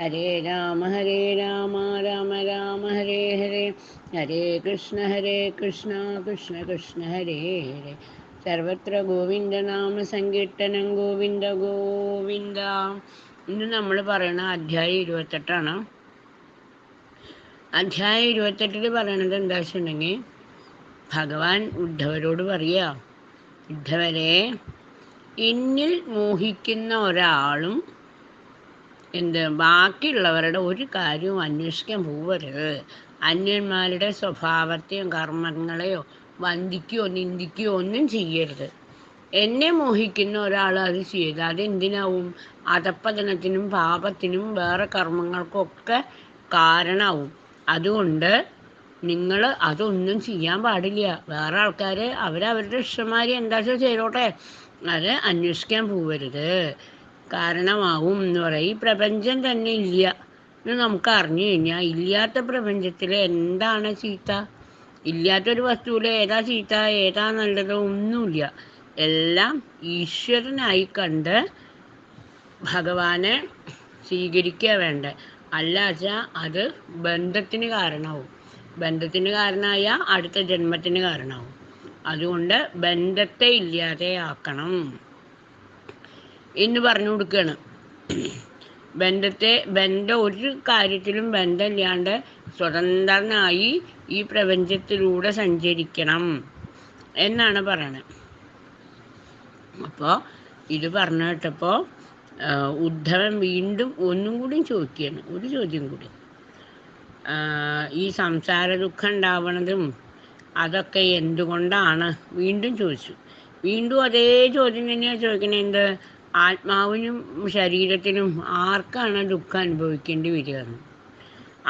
ഹരേ രാമ ഹരേ രാമ രാമ രാമ ഹരേ ഹരേ ഹരേ കൃഷ്ണ ഹരേ കൃഷ്ണ കൃഷ്ണ കൃഷ്ണ ഹരേ ഹരേ സർവത്ര ഗോവിന്ദനാമ സങ്കീർത്തനം ഗോവിന്ദ ഗോവിന്ദ ഇന്ന് നമ്മൾ പറയുന്ന അധ്യായം ഇരുപത്തെട്ടാണ്. അധ്യായം ഇരുപത്തെട്ടിൽ പറയണത് എന്താ വെച്ചിട്ടുണ്ടെങ്കിൽ ഭഗവാൻ ഉദ്ധവരോട് പറയുക ഉദ്ധവരെ എന്നിൽ മോഹിക്കുന്ന ഒരാളും എന്ത്? ബാക്കിയുള്ളവരുടെ ഒരു കാര്യവും അന്വേഷിക്കാൻ പോവരുത്. അന്യന്മാരുടെ സ്വഭാവത്തെയും കർമ്മങ്ങളെയോ വന്ദിക്കുകയോ നിന്ദിക്കുകയോ ഒന്നും ചെയ്യരുത്. എന്നെ മോഹിക്കുന്ന ഒരാൾ അത് ചെയ്ത് അതെന്തിനാവും? അതപ്പതനത്തിനും പാപത്തിനും വേറെ കർമ്മങ്ങൾക്കൊക്കെ കാരണമാവും അതുകൊണ്ട് നിങ്ങൾ അതൊന്നും ചെയ്യാൻ പാടില്ല. വേറെ ആൾക്കാർ അവരവരുടെ ഇഷ്ടമാരി എന്താ വെച്ചാൽ ചെയ്തോട്ടെ? അത് അന്വേഷിക്കാൻ പോവരുത്. കാരണമാവും എന്ന് പറയും. ഈ പ്രപഞ്ചം തന്നെ ഇല്ല എന്ന് നമുക്ക് അറിഞ്ഞു കഴിഞ്ഞാൽ ഇല്ലാത്ത പ്രപഞ്ചത്തിൽ എന്താണ് ചീത്ത? ഇല്ലാത്തൊരു വസ്തുവിൽ ഏതാ ചീത്ത? ഏതാ നല്ലത്? ഒന്നുമില്ല. എല്ലാം ഈശ്വരനായി കണ്ട് ഭഗവാനെ സ്വീകരിക്കുക വേണ്ട. അല്ല വെച്ചാൽ അത് ബന്ധത്തിന് കാരണമാവും. ബന്ധത്തിന് കാരണമായ അടുത്ത ജന്മത്തിന് കാരണമാവും. അതുകൊണ്ട് ബന്ധത്തെ ഇല്ലാതെ ആക്കണം. എന്ന് പറഞ്ഞു കൊടുക്കുകയാണ് ബന്ധത്തെ ബന്ധം ഒരു കാര്യത്തിലും ബന്ധമില്ലാണ്ട് സ്വതന്ത്രനായി ഈ പ്രപഞ്ചത്തിലൂടെ സഞ്ചരിക്കണം എന്നാണ് പറയണത് അപ്പോൾ ഇത് പറഞ്ഞു കേട്ടപ്പോൾ ഉദ്ധവൻ വീണ്ടും ഒന്നും കൂടി ചോദിക്കുകയാണ് ഒരു ചോദ്യം കൂടി. ഈ സംസാര ദുഃഖം ഉണ്ടാവണതും അതൊക്കെ എന്തുകൊണ്ടാണ്? വീണ്ടും ചോദിച്ചു. വീണ്ടും അതേ ചോദ്യം തന്നെയാണ് ചോദിക്കണത് എന്ത്? ആത്മാവിനും ശരീരത്തിനും ആർക്കാണ് ദുഃഖം അനുഭവിക്കേണ്ടി വരിക?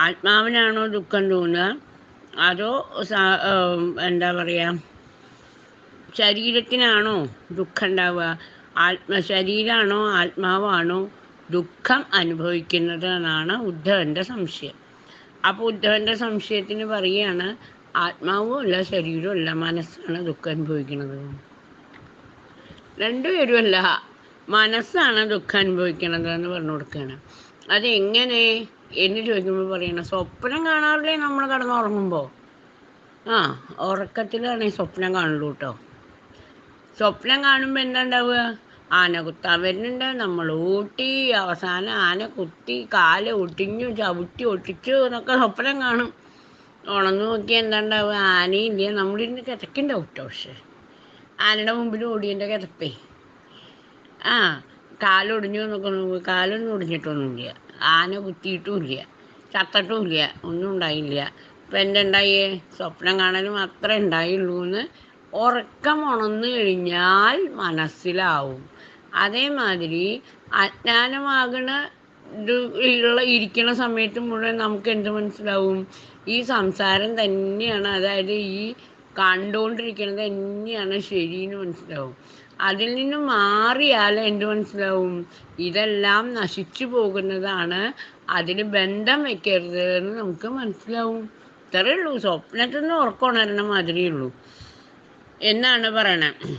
ആത്മാവിനാണോ ദുഃഖം തോന്നുക? അതോ എന്താ പറയുക ശരീരത്തിനാണോ ദുഃഖം ഉണ്ടാവുക? ആത്മ ശരീരമാണോ ആത്മാവാണോ ദുഃഖം അനുഭവിക്കുന്നത് എന്നാണ് ഉദ്ധവന്റെ സംശയം. അപ്പോൾ ഉദ്ധവന്റെ സംശയത്തിന് പറയുകയാണ് ആത്മാവും അല്ല ശരീരവും അല്ല മനസ്സാണ് ദുഃഖം അനുഭവിക്കുന്നത്? രണ്ടുപേരും അല്ല മനസ്സാണ് ദുഃഖം അനുഭവിക്കണത് എന്ന് പറഞ്ഞു കൊടുക്കുകയാണ് അതെങ്ങനെ? എന്ന് ചോദിക്കുമ്പോൾ പറയണം സ്വപ്നം കാണാറില്ലേ നമ്മൾ കിടന്നുറങ്ങുമ്പോൾ ആ ഉറക്കത്തിലാണ് ഈ സ്വപ്നം കാണുള്ളൂ കേട്ടോ സ്വപ്നം കാണുമ്പോൾ എന്താ ഉണ്ടാവുക? ആന കുത്താൻ വരുന്നുണ്ട്. നമ്മൾ ഊട്ടി അവസാനം ആന കുത്തി കാൽ ഒട്ടിഞ്ഞു ചവിട്ടി ഒട്ടിച്ചു എന്നൊക്കെ സ്വപ്നം കാണും. ഉണന്ന് നോക്കിയാൽ എന്താ ഉണ്ടാവുക? ആനയില്ല നമ്മളിരുന്ന് കിതക്കുണ്ടാവും കേട്ടോ പക്ഷേ. ആനയുടെ മുമ്പിൽ ഓടിയന്റെ കിതപ്പേ. ആ കാലൊടിഞ്ഞു എന്നൊക്കെ കാലൊന്നും ഒടിഞ്ഞിട്ടൊന്നുമില്ല. ആന കുത്തിയിട്ടുമില്ല. ചത്തട്ടുമില്ല. ഒന്നും ഉണ്ടായില്ല. ഇപ്പം എന്തുണ്ടായേ സ്വപ്നം കാണലും അത്ര ഉണ്ടായുള്ളൂ എന്ന് ഉറക്കം ഉണർന്നു കഴിഞ്ഞാൽ മനസ്സിലാവും. അതേമാതിരി അജ്ഞാനമാകണ ഉള്ള ഇരിക്കുന്ന സമയത്ത് മുഴുവൻ നമുക്ക് എന്ത് മനസ്സിലാവും? ഈ സംസാരം തന്നെയാണ് അതായത് ഈ കണ്ടുകൊണ്ടിരിക്കുന്നത് തന്നെയാണ് ശരിയെന്ന് മനസ്സിലാവും. അതിൽ നിന്ന് മാറിയാൽ എന്ത് മനസ്സിലാവും? ഇതെല്ലാം നശിച്ചു പോകുന്നതാണ്. അതിന് ബന്ധം വെക്കരുത് എന്ന് നമുക്ക് മനസ്സിലാവും. ഇത്രയേ ഉള്ളൂ. സ്വപ്നത്തിൽ നിന്ന് ഉറക്കമുണരണ മാതിരിയേ ഉള്ളൂ. എന്നാണ് പറയണത്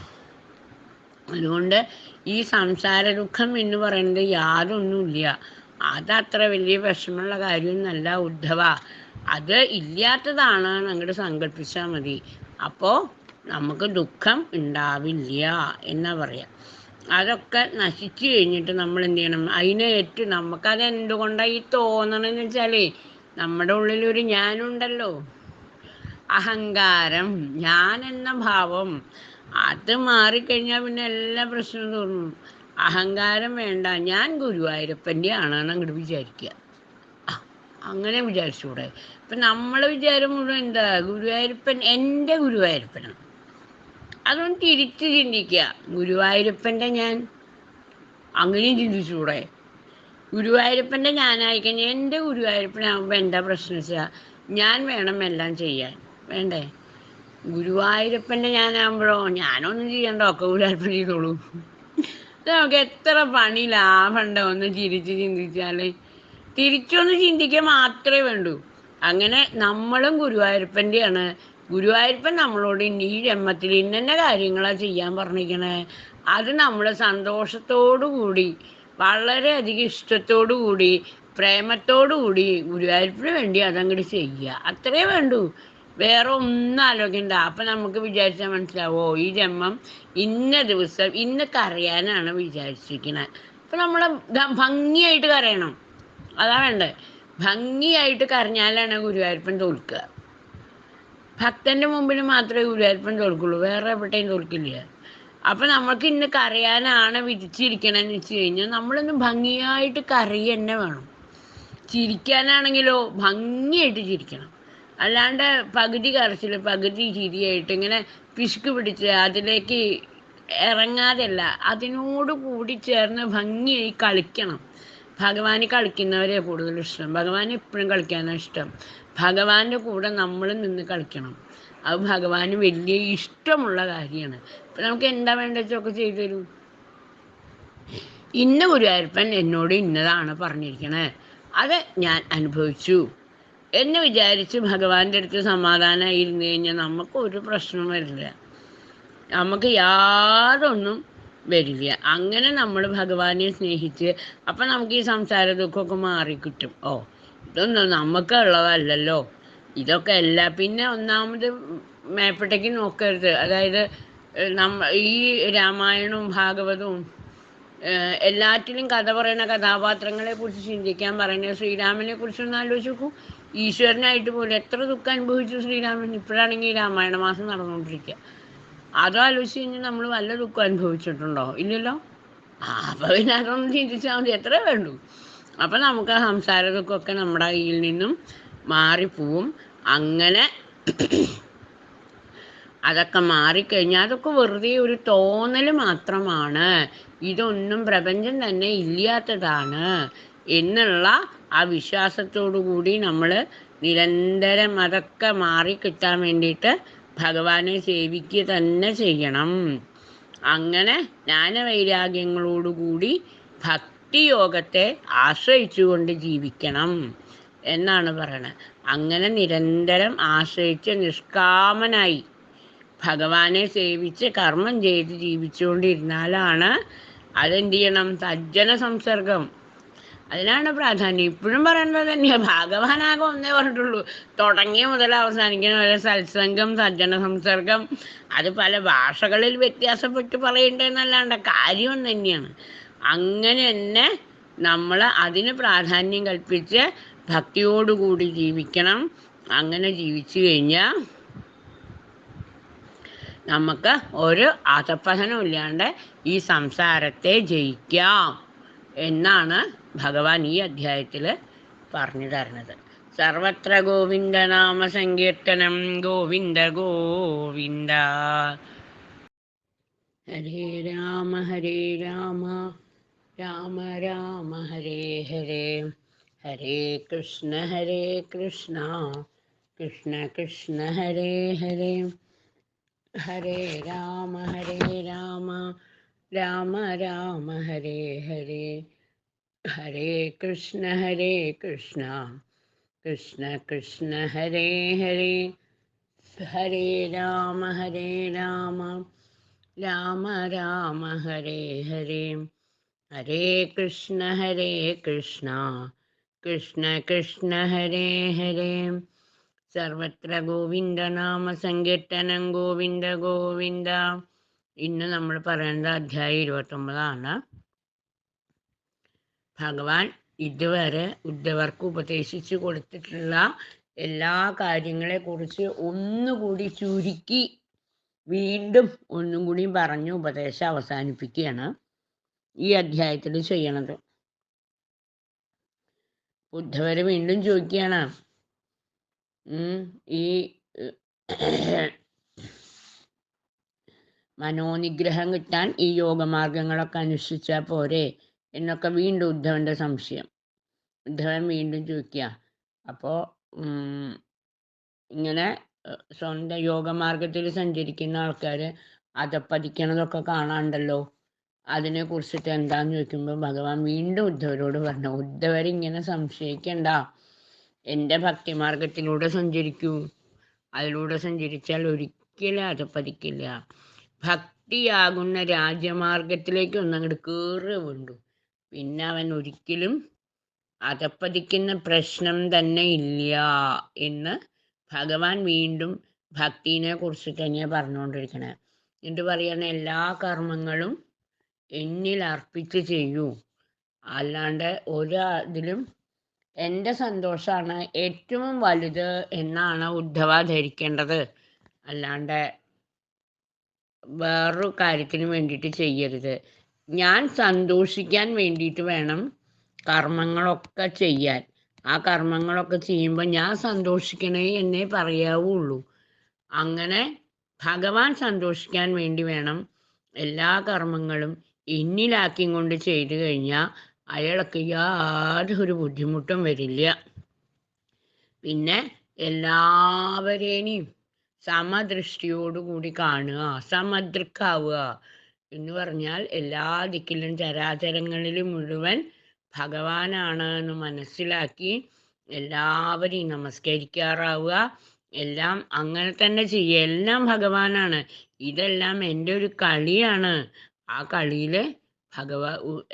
അതുകൊണ്ട് ഈ സംസാര ദുഃഖം എന്ന് പറയുന്നത് യാതൊന്നുമില്ല. അതത്ര വലിയ വിഷമമുള്ള കാര്യമൊന്നല്ല ഉദ്ധവ. അത് ഇല്ലാത്തതാണ് അങ്ങോട്ട് സങ്കല്പിച്ചാൽ മതി. അപ്പോൾ നമുക്ക് ദുഃഖം ഉണ്ടാവില്ല എന്നാ പറയാം. അതൊക്കെ നശിച്ചു കഴിഞ്ഞിട്ട് നമ്മൾ എന്ത് ചെയ്യണം? അതിനെ ഏറ്റ് നമുക്കത് എന്തുകൊണ്ടാണ് ഈ തോന്നണമെന്ന് വെച്ചാലേ നമ്മുടെ ഉള്ളിലൊരു ഞാനുണ്ടല്ലോ. അഹങ്കാരം ഞാൻ എന്ന ഭാവം അത് മാറിക്കഴിഞ്ഞാൽ പിന്നെ എല്ലാ പ്രശ്നവും തോന്നും അഹങ്കാരം വേണ്ട ഞാൻ ഗുരുവായൂരപ്പന്റെ ആണെന്ന് അങ്ങോട്ട് വിചാരിക്കുക അങ്ങനെ വിചാരിച്ചൂടെ. ഇപ്പം നമ്മളെ വിചാരം മുഴുവൻ എന്താ? ഗുരുവായൂരപ്പൻ എന്റെ ഗുരുവായൂരപ്പനാണ്. അതൊന്ന് തിരിച്ച് ചിന്തിക്കുക. ഗുരുവായൂരപ്പന്റെ ഞാൻ അങ്ങനെയും ചിന്തിച്ചൂടെ. ഗുരുവായൂരപ്പന്റെ ഞാനായിക്കഴിഞ്ഞ എന്റെ ഗുരുവായൂരപ്പനാകുമ്പോൾ എന്താ പ്രശ്നം വെച്ചാൽ ഞാൻ വേണം എല്ലാം ചെയ്യാൻ. വേണ്ടേ? ഗുരുവായൂരപ്പന്റെ ഞാനാകുമ്പോഴോ ഞാനൊന്നും ചെയ്യണ്ട ഒക്കെ ഗുരുവായൂരപ്പൻ ചെയ്തോളൂ. നമുക്ക് എത്ര പണി ലാഭമുണ്ടോ ഒന്ന് ചിരിച്ച് ചിന്തിച്ചാൽ തിരിച്ചൊന്ന് ചിന്തിക്കാൻ മാത്രമേ വേണ്ടൂ. അങ്ങനെ നമ്മളും ഗുരുവായൂരപ്പന്റെയാണ് ഗുരുവായൂരപ്പൻ നമ്മളോട് ഈ ജന്മത്തിൽ ഇന്നെ കാര്യങ്ങളാണ് ചെയ്യാൻ പറഞ്ഞിരിക്കണേ. അത് നമ്മുടെ സന്തോഷത്തോടു കൂടി വളരെയധികം ഇഷ്ടത്തോടു കൂടി പ്രേമത്തോടു കൂടി ഗുരുവായൂരപ്പന് വേണ്ടി അതങ്ങോട്ട് ചെയ്യുക. അത്രേ വേണ്ടൂ. വേറെ ഒന്നും ആലോചിക്കണ്ട. അപ്പം നമുക്ക് വിചാരിച്ചാൽ മനസ്സിലാവോ? ഈ ജന്മം ഇന്ന ദിവസം ഇന്ന് കറിയാനാണ് വിചാരിച്ചിരിക്കുന്നത് അപ്പം നമ്മൾ ഭംഗിയായിട്ട് കരയണം. അതാ വേണ്ടത് ഭംഗിയായിട്ട് കരഞ്ഞാലാണ് ഗുരുവായൂരപ്പൻ തോൽക്കുക. ഭക്തന്റെ മുമ്പിൽ മാത്രമേ ഗുരുവായൂരപ്പൻ തോൽക്കുള്ളൂ. വേറെ എവിടെയും തോൽക്കില്ല. അപ്പൊ നമ്മൾക്ക് ഇന്ന് കരയാനാണ് വിധിച്ചിരിക്കണമെന്ന് വെച്ച് കഴിഞ്ഞാൽ നമ്മളൊന്ന് ഭംഗിയായിട്ട് കറി തന്നെ വേണം. ചിരിക്കാനാണെങ്കിലോ ഭംഗിയായിട്ട് ചിരിക്കണം. അല്ലാണ്ട് പകുതി കരച്ചിൽ പകുതി ചിരിയായിട്ട് ഇങ്ങനെ പിശുക്ക് പിടിച്ച് അതിലേക്ക് ഇറങ്ങാതെയല്ല അതിനോട് കൂടി ചേർന്ന് ഭംഗിയായി കളിക്കണം. ഭഗവാന് കളിക്കുന്നവരെ കൂടുതൽ ഇഷ്ടം. ഭഗവാൻ എപ്പോഴും കളിക്കാനാണ് ഇഷ്ടം. ഭഗവാന്റെ കൂടെ നമ്മൾ നിന്ന് കളിക്കണം. അത് ഭഗവാന് വലിയ ഇഷ്ടമുള്ള കാര്യമാണ്. ഇപ്പം നമുക്ക് എന്താ വേണ്ടതൊക്കെ ചെയ്തു തരും. ഇന്ന ഗുരുവായൂരപ്പൻ എന്നോട് ഇന്നതാണ് പറഞ്ഞിരിക്കണേ. അത് ഞാൻ അനുഭവിച്ചു. എന്ന് വിചാരിച്ച് ഭഗവാന്റെ അടുത്ത് സമാധാനമായി ഇരുന്ന് കഴിഞ്ഞാൽ നമുക്ക് ഒരു പ്രശ്നവും വരില്ല. നമുക്ക് യാതൊന്നും വരില്ല. അങ്ങനെ നമ്മൾ ഭഗവാനെ സ്നേഹിച്ച് അപ്പം നമുക്ക് ഈ സംസാര ദുഃഖമൊക്കെ മാറിക്കിട്ടും. ഓ ഇതൊന്നും നമുക്കുള്ളതല്ലല്ലോ ഇതൊക്കെ അല്ല. പിന്നെ ഒന്നാമത് മേപ്പട്ടേക്ക് നോക്കരുത്. അതായത് നമ്മ ഈ രാമായണവും ഭാഗവതവും എല്ലാറ്റിലും കഥ പറയുന്ന കഥാപാത്രങ്ങളെ കുറിച്ച് ചിന്തിക്കാൻ പറയുന്നത് ശ്രീരാമനെ കുറിച്ച് ഒന്ന് ആലോചിച്ച് നോക്കൂ. ഈശ്വരനായിട്ട് പോലും എത്ര ദുഃഖം അനുഭവിച്ചു ശ്രീരാമൻ. ഇപ്പോഴാണെങ്കിൽ രാമായണ മാസം നടന്നുകൊണ്ടിരിക്കുക അതും ആലോചിച്ച് കഴിഞ്ഞാൽ നമ്മൾ വല്ല ദുഃഖം അനുഭവിച്ചിട്ടുണ്ടോ? ഇല്ലല്ലോ? അപ്പോൾ അപ്പം പിന്നെ അതൊന്നും ചിന്തിച്ചാൽ മതി. എത്ര വേണ്ടു? അപ്പം നമുക്ക് ആ സംസാര ദുഃഖമൊക്കെ നമ്മുടെ കയ്യിൽ നിന്നും മാറിപ്പോവും. അങ്ങനെ അതൊക്കെ മാറിക്കഴിഞ്ഞാൽ അതൊക്കെ വെറുതെ ഒരു തോന്നൽ മാത്രമാണ്. ഇതൊന്നും പ്രപഞ്ചം തന്നെ ഇല്ലാത്തതാണ് എന്നുള്ള ആ വിശ്വാസത്തോടു കൂടി നമ്മൾ നിരന്തരം അതൊക്കെ മാറിക്കിട്ടാൻ വേണ്ടിയിട്ട് ഭഗവാനെ സേവിക്കുക തന്നെ ചെയ്യണം. അങ്ങനെ ജ്ഞാനവൈരാഗ്യങ്ങളോടുകൂടി ഭക്തിയോഗത്തെ ആശ്രയിച്ചുകൊണ്ട് ജീവിക്കണം എന്നാണ് പറയണത്. അങ്ങനെ നിരന്തരം ആശ്രയിച്ച് നിഷ്കാമനായി ഭഗവാനെ സേവിച്ച് കർമ്മം ചെയ്ത് ജീവിച്ചുകൊണ്ടിരുന്നാലാണ് അതെന്ത് ചെയ്യണം? സജ്ജന സംസർഗം. അതിനാണ് പ്രാധാന്യം. ഇപ്പോഴും പറയുന്നത് തന്നെയാണ് ഭഗവാനാകെ ഒന്നേ പറഞ്ഞിട്ടുള്ളൂ. തുടങ്ങിയ മുതൽ അവസാനിക്കുന്ന വരെ സത്സംഗം സജ്ജന സംസർഗം അത് പല ഭാഷകളിൽ വ്യത്യാസപ്പെട്ട് പറയണ്ടെന്നല്ലാണ്ട് കാര്യം തന്നെയാണ്. അങ്ങനെ തന്നെ നമ്മൾ അതിന് പ്രാധാന്യം കൽപ്പിച്ച് ഭക്തിയോടുകൂടി ജീവിക്കണം. അങ്ങനെ ജീവിച്ചു കഴിഞ്ഞാൽ നമുക്ക് ഒരു അധപ്പതനം ഇല്ലാണ്ട് ഈ സംസാരത്തെ ജയിക്കാം എന്നാണ് ഭഗവാൻ ഈ അധ്യായത്തിൽ പറഞ്ഞു തരുന്നത് സർവത്ര ഗോവിന്ദ നാമ സങ്കീർത്തനം ഗോവിന്ദ ഗോവിന്ദ. ഹരേ രാമ ഹരേ രാമ രാമ രാമ ഹരേ ഹരേ. ഹരേ കൃഷ്ണ ഹരേ കൃഷ്ണ കൃഷ്ണ കൃഷ്ണ ഹരേ ഹരേ. ഹരേ രാമ ഹരേ രാമ രാമ രാമ ഹരേ ഹരേ. ഹരേ കൃഷ്ണ ഹരേ കൃഷ്ണ കൃഷ്ണ കൃഷ്ണ ഹരേ ഹരേ ഹരേ രാമ ഹരേ രാമ രാമ രാമ ഹരേ ഹരേ ഹരേ കൃഷ്ണ ഹരേ കൃഷ്ണ കൃഷ്ണ കൃഷ്ണ ഹരേ ഹരേ സർവത്ര ഗോവിന്ദനാമ സങ്കീർത്തനം ഗോവിന്ദ ഗോവിന്ദ ഇന്ന് നമ്മൾ പറയേണ്ട അധ്യായം ഇരുപത്തൊമ്പതാണ്. ഭഗവാൻ ഇതുവരെ ഉദ്ധവർക്ക് ഉപദേശിച്ചു കൊടുത്തിട്ടുള്ള എല്ലാ കാര്യങ്ങളെ കുറിച്ച് ഒന്നുകൂടി ചുരുക്കി വീണ്ടും ഒന്നും കൂടി പറഞ്ഞു ഉപദേശം അവസാനിപ്പിക്കുകയാണ് ഈ അധ്യായത്തിൽ ചെയ്യണത്. ഉദ്ധവര് വീണ്ടും ചോദിക്കുകയാണ് ഈ മനോനിഗ്രഹം കിട്ടാൻ ഈ യോഗമാർഗങ്ങളൊക്കെ അനുഷ്ഠിച്ചാൽ പോരെ? എന്നൊക്കെ വീണ്ടും ഉദ്ധവന്റെ സംശയം. ഉദ്ധവൻ വീണ്ടും ചോദിക്കുക അപ്പോ ഇങ്ങനെ സ്വന്തം യോഗമാർഗത്തിൽ സഞ്ചരിക്കുന്ന ആൾക്കാര് അതപ്പതിക്കണതൊക്കെ കാണാണ്ടല്ലോ? അതിനെ കുറിച്ചിട്ട് എന്താന്ന് ചോദിക്കുമ്പോൾ ഭഗവാൻ വീണ്ടും ഉദ്ധവരോട് പറഞ്ഞു ഉദ്ധവരിങ്ങനെ സംശയിക്കണ്ട. എന്റെ ഭക്തിമാർഗത്തിലൂടെ സഞ്ചരിക്കൂ. അതിലൂടെ സഞ്ചരിച്ചാൽ ഒരിക്കലും അതപ്പതിക്കില്ല ഭക്തിയാകുന്ന രാജ്യമാർഗത്തിലേക്ക് ഒന്നങ്ങോട്ട് കയറുക പിന്നെ അവൻ ഒരിക്കലും അകപ്പതിക്കുന്ന പ്രശ്നം തന്നെ ഇല്ല എന്ന് ഭഗവാൻ വീണ്ടും ഭക്തിനെ കുറിച്ച് തന്നെയാണ് പറഞ്ഞുകൊണ്ടിരിക്കണേ. എന്നിട്ട് പറയുന്ന എല്ലാ കർമ്മങ്ങളും എന്നിൽ അർപ്പിച്ച് ചെയ്യൂ. അല്ലാണ്ട് ഒരു ഇതിലും എന്റെ സന്തോഷമാണ് ഏറ്റവും വലുത് എന്നാണ് ഉദ്ധവ ധരിക്കേണ്ടത്. അല്ലാണ്ട് വേറൊരു കാര്യത്തിന് വേണ്ടിയിട്ട് ചെയ്യരുത്. ഞാൻ സന്തോഷിക്കാൻ വേണ്ടിയിട്ട് വേണം കർമ്മങ്ങളൊക്കെ ചെയ്യാൻ. ആ കർമ്മങ്ങളൊക്കെ ചെയ്യുമ്പോൾ ഞാൻ സന്തോഷിക്കണേ എന്നേ പറയാവുള്ളൂ. അങ്ങനെ ഭഗവാൻ സന്തോഷിക്കാൻ വേണ്ടി വേണം എല്ലാ കർമ്മങ്ങളും ഇന്നിലാക്കി കൊണ്ട് ചെയ്തു കഴിഞ്ഞാൽ അയാൾക്ക് യാതൊരു ബുദ്ധിമുട്ടും വരില്ല. പിന്നെ എല്ലാവരേനെയും സമദൃഷ്ടിയോടുകൂടി കാണുക സമദൃക്കാവുക. എന്ന് പറഞ്ഞാൽ എല്ലാ ദിക്കിലും ചരാചരങ്ങളിലും മുഴുവൻ ഭഗവാനാണ് എന്ന് മനസ്സിലാക്കി എല്ലാവരെയും നമസ്കരിക്കാറാവുക. എല്ലാം അങ്ങനെ തന്നെ ചെയ്യുക. എല്ലാം ഭഗവാനാണ്. ഇതെല്ലാം എന്റെ ഒരു കളിയാണ്. ആ കളിയിൽ ഭഗവാ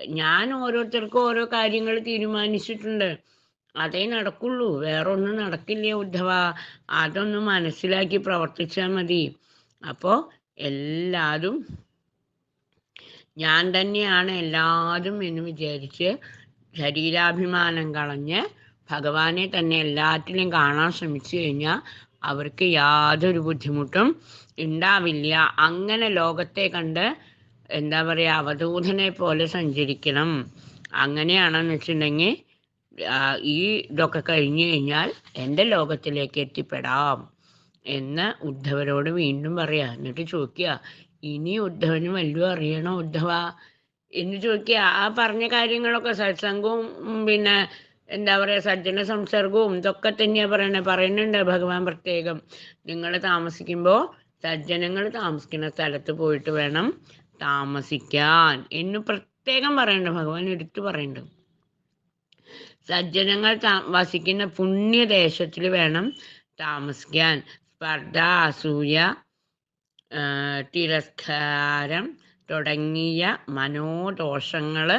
ഞാൻ ഓരോരുത്തർക്കും ഓരോ കാര്യങ്ങൾ തീരുമാനിച്ചിട്ടുണ്ട്. അതേ നടക്കുള്ളൂ. വേറൊന്നും നടക്കില്ല ഉദ്ധവ? അതൊന്ന് മനസ്സിലാക്കി പ്രവർത്തിച്ചാൽ മതി. അപ്പോൾ എല്ലാതും ഞാൻ തന്നെയാണ് എല്ലാതും എന്ന് വിചാരിച്ച് ശരീരാഭിമാനം കളഞ്ഞ് ഭഗവാനെ തന്നെ എല്ലാറ്റിലും കാണാൻ ശ്രമിച്ചു കഴിഞ്ഞാൽ അവർക്ക് യാതൊരു ബുദ്ധിമുട്ടും ഉണ്ടാവില്ല. അങ്ങനെ ലോകത്തെ കണ്ട് എന്താ പറയുക അവധൂതനെ പോലെ സഞ്ചരിക്കണം. അങ്ങനെയാണെന്ന് വെച്ചിട്ടുണ്ടെങ്കിൽ ഈ ഇതൊക്കെ കഴിഞ്ഞു കഴിഞ്ഞാൽ എന്റെ ലോകത്തിലേക്ക് എത്തിപ്പെടാം എന്ന് ഉദ്ധവരോട് വീണ്ടും പറയാ. എന്നിട്ട് ചോദിക്കുക ഇനി ഉദ്ധവന് വല്ലതും അറിയണോ ഉദ്ധവ? എന്ന് ചോദിക്കുക. ആ പറഞ്ഞ കാര്യങ്ങളൊക്കെ സത്സംഗവും പിന്നെ എന്താ പറയുക സജ്ജന സംസർഗവും ഇതൊക്കെ തന്നെയാ പറയണേ. പറയുന്നുണ്ട് ഭഗവാൻ പ്രത്യേകം. നിങ്ങൾ താമസിക്കുമ്പോൾ സജ്ജനങ്ങൾ താമസിക്കുന്ന സ്ഥലത്ത് പോയിട്ട് വേണം താമസിക്കാൻ എന്ന് പ്രത്യേകം പറയുന്നുണ്ട് ഭഗവാൻ എടുത്തു പറയുന്നുണ്ട് സജ്ജനങ്ങൾ വസിക്കുന്ന പുണ്യദേശത്തിൽ വേണം താമസിക്കാൻ. സ്പർദ്ധ അസൂയ തിരസ്കാരം തുടങ്ങിയ മനോദോഷങ്ങൾ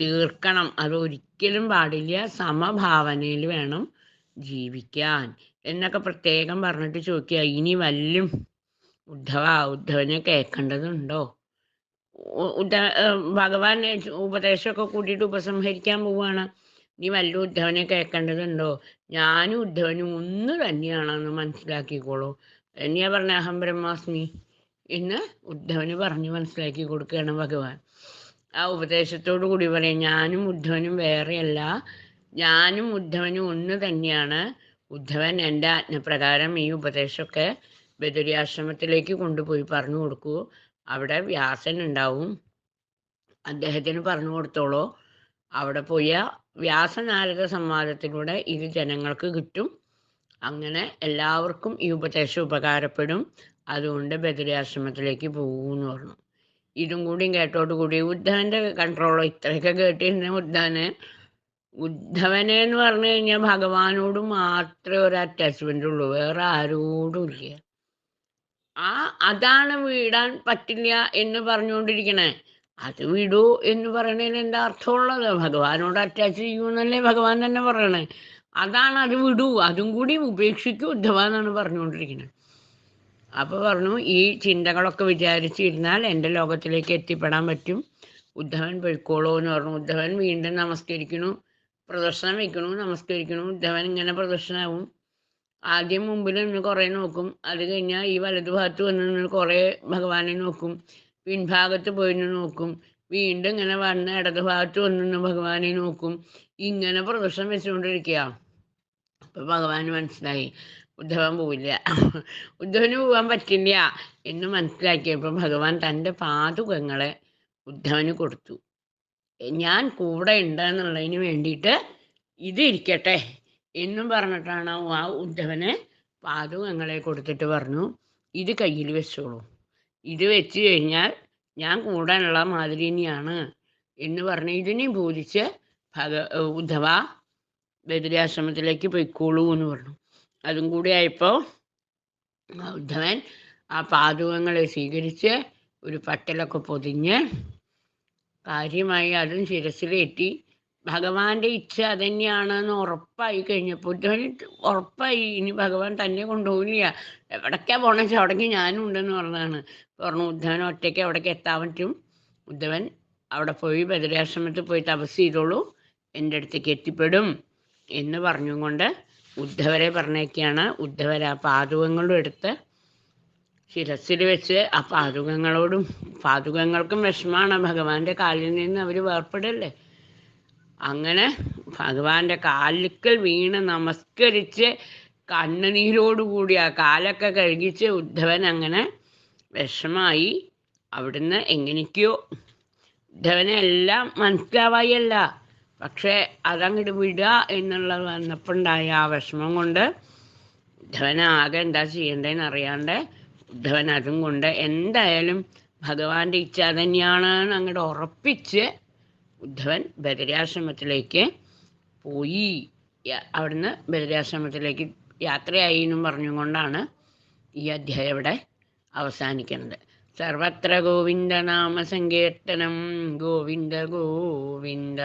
തീർക്കണം. അതൊരിക്കലും പാടില്ല. സമഭാവനയിൽ വേണം ജീവിക്കാൻ. എന്നൊക്കെ പ്രത്യേകം പറഞ്ഞിട്ട് ചോദിക്കുക. ഇനി വല്ലും ഉദ്ധവ ഉദ്ധവനെ കേൾക്കേണ്ടതുണ്ടോ? ഉദ്ധ ഭഗവാൻ ഉപദേശമൊക്കെ കൂട്ടിയിട്ട് ഉപസംഹരിക്കാൻ പോവുകയാണ് നീ വല്ല ഉദ്ധവനെ കേൾക്കേണ്ടതുണ്ടോ? ഞാനും ഉദ്ധവനും ഒന്ന് തന്നെയാണെന്ന് മനസ്സിലാക്കിക്കോളൂ. തന്നെയാ പറഞ്ഞ അഹം ബ്രഹ്മാസ്മി? എന്ന് ഉദ്ധവന് പറഞ്ഞു മനസ്സിലാക്കി കൊടുക്കുകയാണ് ഭഗവാൻ. ആ ഉപദേശത്തോടു കൂടി പറയും ഞാനും ഉദ്ധവനും വേറെയല്ല ഞാനും ഉദ്ധവനും ഒന്ന് തന്നെയാണ്. ഉദ്ധവൻ എന്റെ ആജ്ഞപ്രകാരം ഈ ഉപദേശമൊക്കെ ബദരിയാശ്രമത്തിലേക്ക് കൊണ്ടുപോയി പറഞ്ഞു കൊടുക്കൂ. അവിടെ വ്യാസൻ ഉണ്ടാവും അദ്ദേഹത്തിന് പറഞ്ഞു കൊടുത്തോളൂ. അവിടെ പോയ വ്യാസനാരദ സംവാദത്തിലൂടെ ഇത് ജനങ്ങൾക്ക് കിട്ടും. അങ്ങനെ എല്ലാവർക്കും ഈ ഉപദേശം ഉപകാരപ്പെടും. അതുകൊണ്ട് ബദരിയാശ്രമത്തിലേക്ക് പോകുമെന്ന് പറഞ്ഞു. ഇതും കൂടി കേട്ടോട് കൂടി ഉദ്ധവന്റെ കൺട്രോളോ ഇത്രയൊക്കെ കേട്ടിരുന്ന ഉദ്ധവന്. ഉദ്ധവനെ എന്ന് പറഞ്ഞു കഴിഞ്ഞാൽ ഭഗവാനോട് മാത്രമേ ഒരു അറ്റാച്ച്മെന്റ് ഉള്ളൂ വേറെ ആരോടും ഇല്ല. ആ അതാണ് വീടാൻ പറ്റില്ല എന്ന് പറഞ്ഞുകൊണ്ടിരിക്കണേ. അത് വിടൂ എന്ന് പറയണതിന് എന്താ അർത്ഥമുള്ളത്? ഭഗവാനോട് അറ്റാച്ച് ചെയ്യുമെന്നല്ലേ ഭഗവാൻ തന്നെ പറയണേ. അതാണ് അത് വിടൂ. അതും കൂടി ഉപേക്ഷിക്കൂ ഉദ്ധവ എന്നാണ് പറഞ്ഞുകൊണ്ടിരിക്കുന്നത്. അപ്പൊ പറഞ്ഞു ഈ ചിന്തകളൊക്കെ വിചാരിച്ചിരുന്നാൽ എന്റെ ലോകത്തിലേക്ക് എത്തിപ്പെടാൻ പറ്റും. ഉദ്ധവൻ പൊയ്ക്കോളൂ എന്ന് പറഞ്ഞു. ഉദ്ധവൻ വീണ്ടും നമസ്കരിക്കണു പ്രദർശനം വെക്കണു നമസ്കരിക്കണു. ഉദ്ധവൻ ഇങ്ങനെ പ്രദർശനമാവും ആദ്യം മുമ്പിൽ നിന്ന് കുറേ നോക്കും. അത് കഴിഞ്ഞാൽ ഈ വലതുഭാഗത്ത് വന്ന് നിന്ന് കുറേ ഭഗവാനെ നോക്കും. പിൻഭാഗത്ത് പോയി നോക്കും. വീണ്ടും ഇങ്ങനെ വന്ന് ഇടത് ഭാഗത്ത് വന്ന് ഭഗവാനെ നോക്കും. ഇങ്ങനെ പ്രദർശനം വെച്ചുകൊണ്ടിരിക്കുക അപ്പൊ ഭഗവാന് മനസ്സിലായി ഉദ്ധവൻ പോവില്ല. ഉദ്ധവന് പോവാൻ പറ്റില്ല എന്ന് മനസ്സിലാക്കിയപ്പോൾ ഭഗവാൻ തന്റെ പാതുകങ്ങളെ ഉദ്ധവന് കൊടുത്തു. ഞാൻ കൂടെ ഉണ്ട് എന്നുള്ളതിന് വേണ്ടിയിട്ട് ഇത് ഇരിക്കട്ടെ എന്നും പറഞ്ഞിട്ടാണ് ആ ഉദ്ധവന് പാതുകങ്ങളെ കൊടുത്തിട്ട് പറഞ്ഞു. ഇത് കയ്യിൽ വെച്ചോളൂ. ഇത് വെച്ച് കഴിഞ്ഞാൽ ഞാൻ കൂടാനുള്ള മാതിരിനിയാണ് എന്ന് പറഞ്ഞ് ഇതിനെ ബോധിച്ച് ഭഗ ഉദ്ധവ ബദരിയാശ്രമത്തിലേക്ക് പൊയ്ക്കോളൂ എന്ന് പറഞ്ഞു. അതും കൂടി ആയപ്പോൾ ഉദ്ധവൻ ആ പാതുകങ്ങളെ സ്വീകരിച്ച് ഒരു പട്ടലൊക്കെ പൊതിഞ്ഞ് കാര്യമായി അതും ശിരസിലേറ്റി ഭഗവാന്റെ ഇച്ഛ അതന്നെയാണെന്ന് ഉറപ്പായി കഴിഞ്ഞപ്പോൾ ഉറപ്പായി. ഇനി ഭഗവാൻ തന്നെ കൊണ്ടുപോകില്ല എവിടേക്കാ വെച്ചാൽ അവിടേക്ക് ഞാനും ഉണ്ടെന്ന് പറഞ്ഞതാണ്. പറഞ്ഞു ഉദ്ധവൻ ഒറ്റയ്ക്ക് അവിടേക്ക് എത്താൻ പറ്റും. ഉദ്ധവൻ അവിടെ പോയി ബദരാശ്രമത്തിൽ പോയി തപസ് ചെയ്തോളൂ. എന്റെ അടുത്തേക്ക് എത്തിപ്പെടും. എന്ന് പറഞ്ഞുകൊണ്ട് ഉദ്ധവരെ പറഞ്ഞേക്കാണ്. ഉദ്ധവർ ആ പാതുകങ്ങളും എടുത്ത് ശിരസിൽ വെച്ച് ആ പാതുകങ്ങളോടും പാതുകങ്ങൾക്കും വിഷമാണ്. ഭഗവാന്റെ കാലിൽ നിന്ന് അവർ വേർപ്പെടല്ലേ അങ്ങനെ ഭഗവാന്റെ കാലിക്കൽ വീണ് നമസ്കരിച്ച് കണ്ണുനീരോടുകൂടി ആ കാലൊക്കെ കഴുകിച്ച് ഉദ്ധവൻ അങ്ങനെ വിഷമായി. അവിടുന്ന് എങ്ങനെയൊക്കെയോ ഉദ്ധവനെ എല്ലാം മനസ്സിലാവായല്ല. പക്ഷേ അതങ്ങോട്ട് വിടുക എന്നുള്ളത് വന്നപ്പോണ്ടായ ആ വിഷമം കൊണ്ട് ഉദ്ധവൻ ആകെ എന്താ ചെയ്യേണ്ടതെന്ന് അറിയാണ്ട് ഉദ്ധവൻ അതും കൊണ്ട് എന്തായാലും ഭഗവാന്റെ ഇച്ഛ തന്നെയാണ് അങ്ങോട്ട് ഉറപ്പിച്ച് ഉദ്ധവൻ ബദരാശ്രമത്തിലേക്ക് പോയി. അവിടുന്ന് ബദരാശ്രമത്തിലേക്ക് യാത്രയായി എന്നും പറഞ്ഞുകൊണ്ടാണ് ഈ അധ്യായം ഇവിടെ അവസാനിക്കുന്നത്. സർവത്ര ഗോവിന്ദ സങ്കീർത്തനം. ഗോവിന്ദ ഗോവിന്ദ.